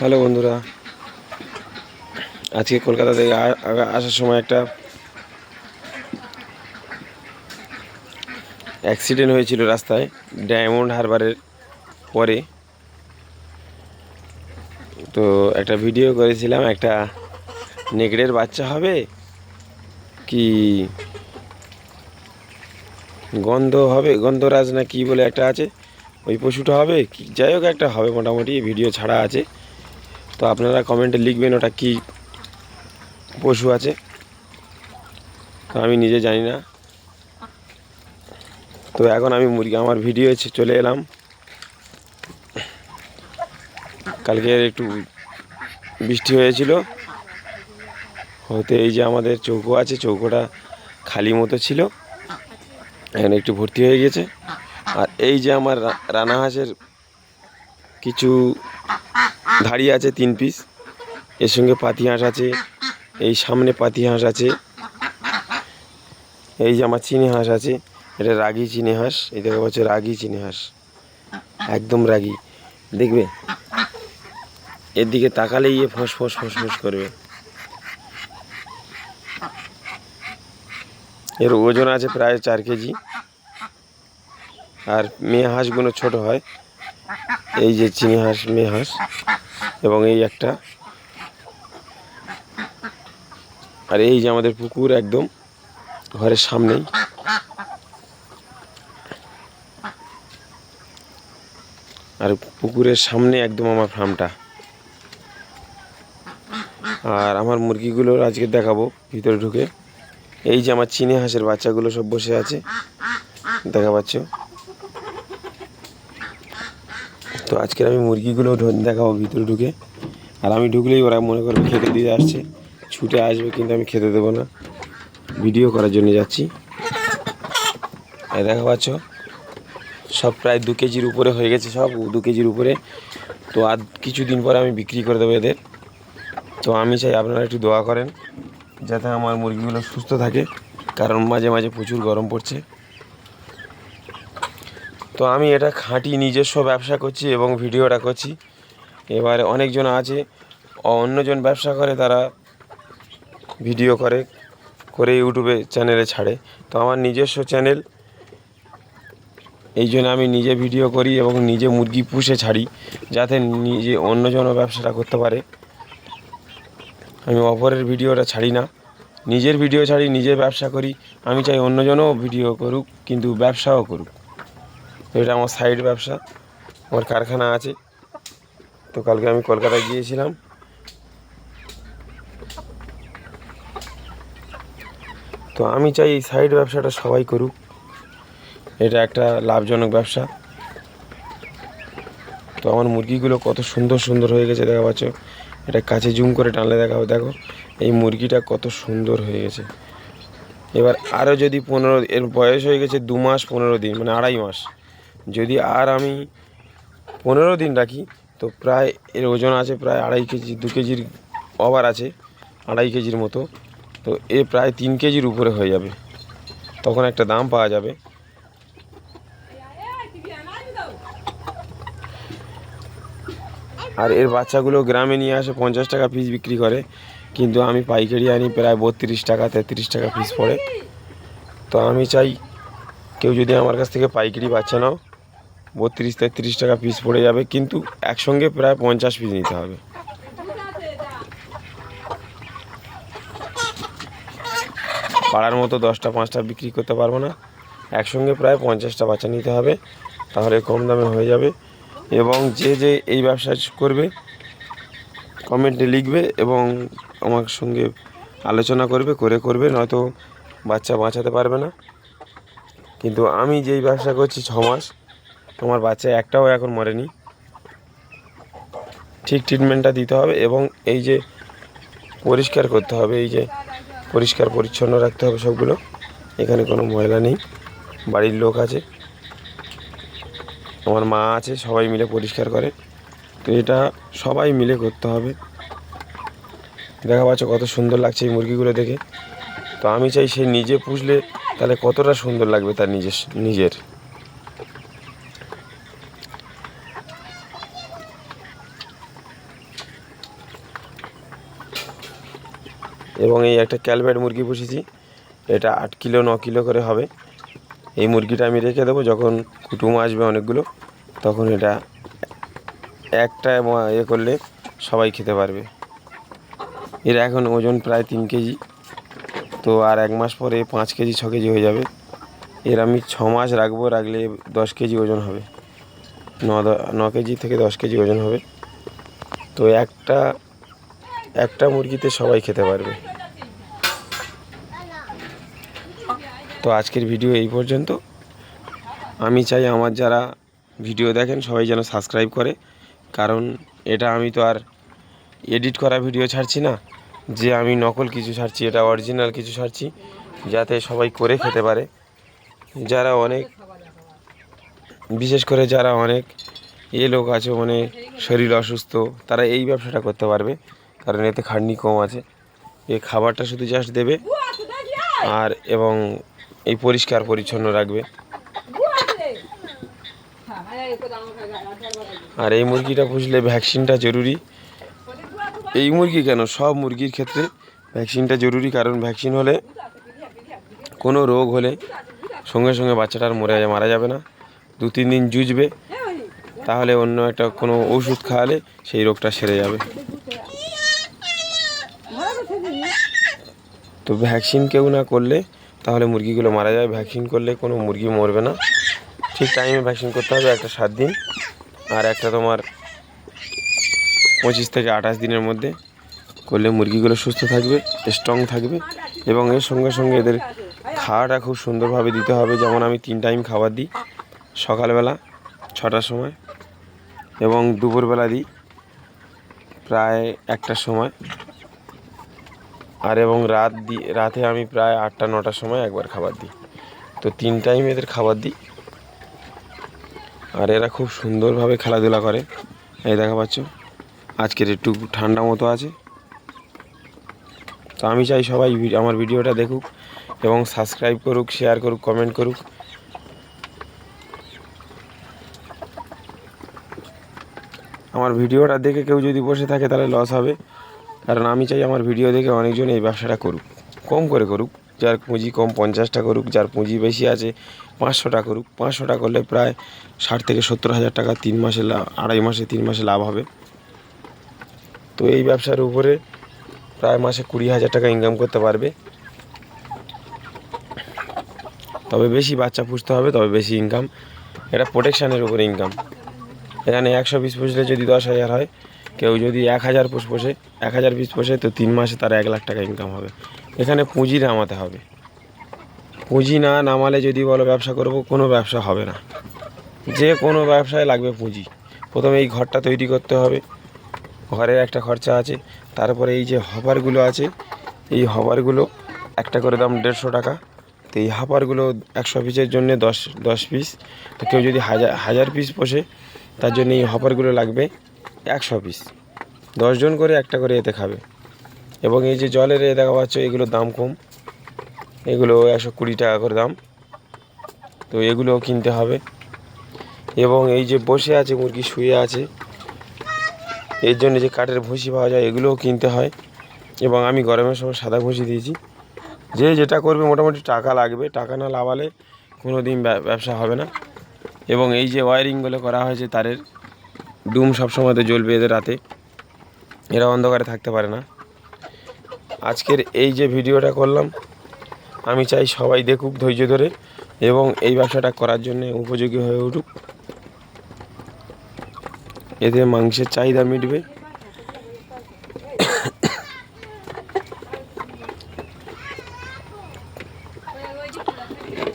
Hello বন্ধুরা। আজকে কলকাতা থেকে আসার সময় একটা অ্যাক্সিডেন্ট হয়েছিল রাস্তায় ডায়মন্ড হারবারের পরে। তো একটা ভিডিও করেছিলাম, একটা নেকড়ের বাচ্চা হবে কি গন্ধ হবে, গন্ধরাজ না কি বলে একটা আছে, ওই পশুটা হবে কি, যাই হোক একটা হবে, মোটামুটি ভিডিও ছাড়া আছে। তো আপনারা কমেন্টে লিখবেন ওটা কি পশু আছে। তো আমি নিজে জানি না। তো এখন আমি মুরগি, আমার ভিডিও চলে এলাম। কালকে একটু বৃষ্টি হয়েছিল। হতে এই যে আমাদের চৌকো আছে, চৌকোটা খালি মতো ছিল। এখন একটু ভর্তি হয়ে গেছে। আর এই যে আমার রানা হাঁসের কিছু ধাড়ি আছে তিন পিস এর সঙ্গে পাতি হাঁস আছে। এই সামনে পাতি হাঁস আছে। এই যে আমার চিনি হাঁস আছে। এটা রাগি চিনি হাঁস। এই দেখা পাচ্ছে রাগি চিনি হাঁস। একদম রাগি। দেখবে? এর দিকে তাকালেই এ ফস ফস, ফোঁস ফোঁস করবে। এর ওজন আছে প্রায় চার কেজি। আর মেয়ে হাঁসগুলো ছোট হয়। এই যে চিনি হাঁস, মেয়ে হাঁস। এবং এই একটা। আর এই যে আমাদের পুকুর একদম ঘরের সামনেই। আর পুকুরের সামনে একদম আমার ফার্মটা। আর আমার মুরগিগুলোর আজকে দেখাবো ভিতরে ঢুকে। এই যে আমার চিনি হাঁসের বাচ্চাগুলো সব বসে আছে। দেখা পাচ্ছ? তো আজকের আমি মুরগিগুলো দেখাবো ভিতরে ঢুকে। আর আমি ঢুকলেই ওরা মনে করবে খেতে দিয়ে আসছে। ছুটে আসবে কিন্তু আমি খেতে দেবো না। ভিডিও করার জন্য যাচ্ছি। দেখা পাচ্ছ? সব প্রায় দু কেজির উপরে হয়ে গেছে সব, দু কেজির উপরে। তো আর কিছুদিন পরে আমি বিক্রি করে দেবো এদের। তো আমি চাই আপনারা একটু দোয়া করেন, যাতে আমার মুরগিগুলো সুস্থ থাকে। কারণ মাঝে মাঝে প্রচুর গরম পড়ছে। তো আমি এটা খাঁটি নিজস্ব ব্যবসা করছি এবং ভিডিওটা করছি। এবারে অনেকজন আছে অন্যজন ব্যবসা করে, তারা ভিডিও করে করে ইউটিউবে চ্যানেলে ছাড়ে। তো আমার নিজস্ব চ্যানেল, এই জন্য আমি নিজে ভিডিও করি এবং নিজে মুরগি পুষে ছাড়ি, যাতে নিজে অন্যজনও ব্যবসাটা করতে পারে। আমি অপরের ভিডিওটা ছাড়ি না, নিজের ভিডিও ছাড়ি, নিজে ব্যবসা করি। আমি চাই অন্যজনও ভিডিও করুক, কিন্তু ব্যবসাও করুক। এটা আমার সাইড ব্যবসা, আমার কারখানা আছে। তো কালকে আমি কলকাতায় গিয়েছিলাম। তো আমি চাই এই সাইড ব্যবসাটা সবাই করুক। এটা একটা লাভজনক ব্যবসা। তো আমার মুরগিগুলো কত সুন্দর সুন্দর হয়ে গেছে, দেখা পাচ্ছ? এটা কাছে জুম করে টানলে দেখাও, দেখো। এই মুরগিটা কত সুন্দর হয়ে গেছে। এবার আরও যদি পনেরো, এর বয়স হয়ে গেছে দু মাস পনেরো দিন মানে আড়াই মাস। যদি আর আমি পনেরো দিন রাখি, তো প্রায় এর ওজন আছে প্রায় আড়াই কেজি, দু কেজির ওভার আছে, আড়াই কেজির মতো। তো এ প্রায় তিন কেজির উপরে হয়ে যাবে। তখন একটা দাম পাওয়া যাবে। আর এর বাচ্চাগুলো গ্রামে নিয়ে আসে, পঞ্চাশ টাকা পিস বিক্রি করে। কিন্তু আমি পাইকারি আনি প্রায় বত্রিশ টাকা, তেত্রিশ টাকা পিস পড়ে। তো আমি চাই কেউ যদি আমার কাছ থেকে পাইকারি বাচ্চা নাও বত্রিশ, তেত্রিশ টাকা পিস পড়ে যাবে, কিন্তু একসঙ্গে প্রায় পঞ্চাশ পিস নিতে হবে। পাড়ার মতো দশটা, পাঁচটা বিক্রি করতে পারব না। একসঙ্গে প্রায় পঞ্চাশটা বাচ্চা নিতে হবে, তাহলে কম দামে হয়ে যাবে। এবং যে যে এই ব্যবসা করবে, কমেন্টে লিখবে এবং আমার সঙ্গে আলোচনা করবে, করে করবে, নয়তো বাচ্চা বাঁচাতে পারবে না। কিন্তু আমি যেই ব্যবসা করছি ছ মাস আমার বাচ্চা একটাও এখন মরেনি। ঠিক ট্রিটমেন্টটা দিতে হবে এবং এই যে পরিষ্কার করতে হবে, এই যে পরিষ্কার পরিচ্ছন্ন রাখতে হবে সবগুলো। এখানে কোনো ময়লা নেই, বাড়ির লোক আছে। আমার মা আছে, সবাই মিলে পরিষ্কার করে। তো এটা সবাই মিলে করতে হবে। দেখা পাচ্ছ কত সুন্দর লাগছে এই মুরগিগুলো দেখে। তো আমি চাই সে নিজে পুষলে তাহলে কতটা সুন্দর লাগবে তার নিজের নিজের। এবং এই একটা ক্যালভেট মুরগি পুষেছি। এটা আট কিলো, ন কিলো করে হবে। এই মুরগিটা আমি রেখে দেবো, যখন কুটুম আসবে অনেকগুলো, তখন এটা একটা ইয়ে করলে সবাই খেতে পারবে। এর এখন ওজন প্রায় তিন কেজি, তো আর এক মাস পরে পাঁচ কেজি, ছ কেজি হয়ে যাবে। এর আমি ছ মাস রাখব, রাখলে দশ কেজি ওজন হবে। ন ন কেজি থেকে দশ কেজি ওজন হবে। তো একটা একটা মুরগিতে সবাই খেতে পারবে। তো আজকের ভিডিও এই পর্যন্ত। আমি চাই আমার যারা ভিডিও দেখেন সবাই যেন সাবস্ক্রাইব করে, কারণ এটা আমি তো আর এডিট করা ভিডিও ছাড়ছি না, যে আমি নকল কিছু ছাড়ছি, এটা অরিজিনাল কিছু ছাড়ছি, যাতে সবাই করে খেতে পারে। যারা অনেক, বিশেষ করে যারা অনেক এ লোক আছে মানে শরীর অসুস্থ, তারা এই ব্যবসাটা করতে পারবে। কারণ এতে খাটনি কম আছে। এই খাবারটা শুধু জাস্ট দেবে আর এবং এই পরিষ্কার পরিচ্ছন্ন রাখবে। আর এই মুরগিটা পুষলে ভ্যাকসিনটা জরুরি। এই মুরগি কেন? সব মুরগির ক্ষেত্রে ভ্যাকসিনটা জরুরি, কারণ ভ্যাকসিন হলে কোনো রোগ হলে সঙ্গে সঙ্গে বাচ্চাটার মরে মারা যাবে না। দু, তিন দিন জুজবে তাহলে অন্য একটা কোনো ওষুধ খাওয়ালে সেই রোগটা সেরে যাবে। তো ভ্যাকসিন কেউ না করলে তাহলে মুরগিগুলো মারা যায়। ভ্যাকসিন করলে কোনো মুরগি মরবে না। ঠিক টাইমে ভ্যাকসিন করতে হবে, একটা সাত দিন। আর একটা তোমার পঁচিশ থেকে আঠাশ দিনের মধ্যে করলে মুরগিগুলো সুস্থ থাকবে স্ট্রং থাকবে। এবং এর সঙ্গে সঙ্গে এদের খাওয়াটা খুব সুন্দরভাবে দিতে হবে। যেমন আমি তিন টাইম খাবার দিই, সকালবেলা ছটার সময় এবং দুপুরবেলা দিই প্রায় একটার সময়। আর এবং রাত দি, রাতে আমি প্রায় আটটা, নটার সময় একবার খাবার দিই। তো তিন টাইম এদের খাবার দিই। আর এরা খুব সুন্দরভাবে খেলাধুলা করে। এই দেখা পাচ্ছ, আজকের একটু ঠান্ডা মতো আছে। তো আমি চাই সবাই আমার ভিডিওটা দেখুক এবং সাবস্ক্রাইব করুক শেয়ার করুক কমেন্ট করুক। আমার ভিডিওটা দেখে কেউ যদি বসে থাকে তাহলে লস হবে। কারণ আমি চাই আমার ভিডিও দেখে অনেকজন এই ব্যবসাটা করুক। কম করে করুক, যার পুঁজি কম পঞ্চাশটা করুক, যার পুঁজি বেশি আছে পাঁচশোটা করুক। পাঁচশোটা করলে প্রায় ষাট থেকে সত্তর হাজার টাকা তিন মাসে আড়াই মাসে, তিন মাসে লাভ হবে। তো এই ব্যবসার উপরে প্রায় মাসে কুড়ি হাজার টাকা ইনকাম করতে পারবে। তবে বেশি বাচ্চা পুষতে হবে, তবে বেশি ইনকাম এটা প্রোটেকশানের উপরে ইনকাম এখানে একশো পিস পুষলে যদি দশ হাজার হয় কেউ যদি এক হাজার পুষ পোষে, এক হাজার পিস পোষে, তো তিন মাসে তার এক লাখ টাকা ইনকাম হবে। এখানে পুঁজি নামাতে হবে। পুঁজি না নামালে যদি বলো ব্যবসা করব, কোনো ব্যবসা হবে না। যে কোনো ব্যবসায় লাগবে পুঁজি। প্রথমে এই ঘরটা তৈরি করতে হবে। ঘরের একটা খরচা আছে। তারপরে এই যে হপারগুলো আছে, এই হপারগুলো একটা করে দাম দেড়শো টাকা। তো এই হাপারগুলো একশো পিসের জন্য দশ দশ পিস। তো কেউ যদি হাজার হাজার পিস পোষে, তার জন্য এই হপারগুলো লাগবে একশো পিস। দশজন করে একটা করে এতে খাবে। এবং এই যে জলের এ দেখা পাচ্ছ এগুলোর দাম কম। এগুলো একশো কুড়ি টাকা করে দাম। তো এগুলোও কিনতে হবে। এবং এই যে বসে আছে, মুরগি শুয়ে আছে, এর জন্য যে কাঠের ভুসি পাওয়া যায়, এগুলোও কিনতে হয়। এবং আমি গরমের সময় সাদা ভুসি দিয়েছি। যে যেটা করবে, মোটামুটি টাকা লাগবে। টাকা না লাগালে কোনো দিন ব্যবসা হবে না। এবং এই যে ওয়ারিংগুলো করা হয়েছে, তারের ডুম সবসময় তো জ্বলবে এদের রাতে। এরা অন্ধকারে থাকতে পারে না। আজকের এই যে ভিডিওটা করলাম, আমি চাই সবাই দেখুক ধৈর্য ধরে এবং এই ব্যবসাটা করার জন্য উপযোগী হয়ে উঠুক। এতে মাংসের চাহিদা মিটবে।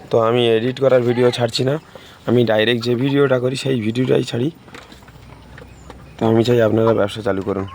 তো আমি এডিট করার ভিডিও ছাড়ছি না। আমি ডাইরেক্ট যে ভিডিওটা করি, সেই ভিডিওটাই ছাড়ি। তো আমি চাই আপনারা ব্যবসা চালু করুন।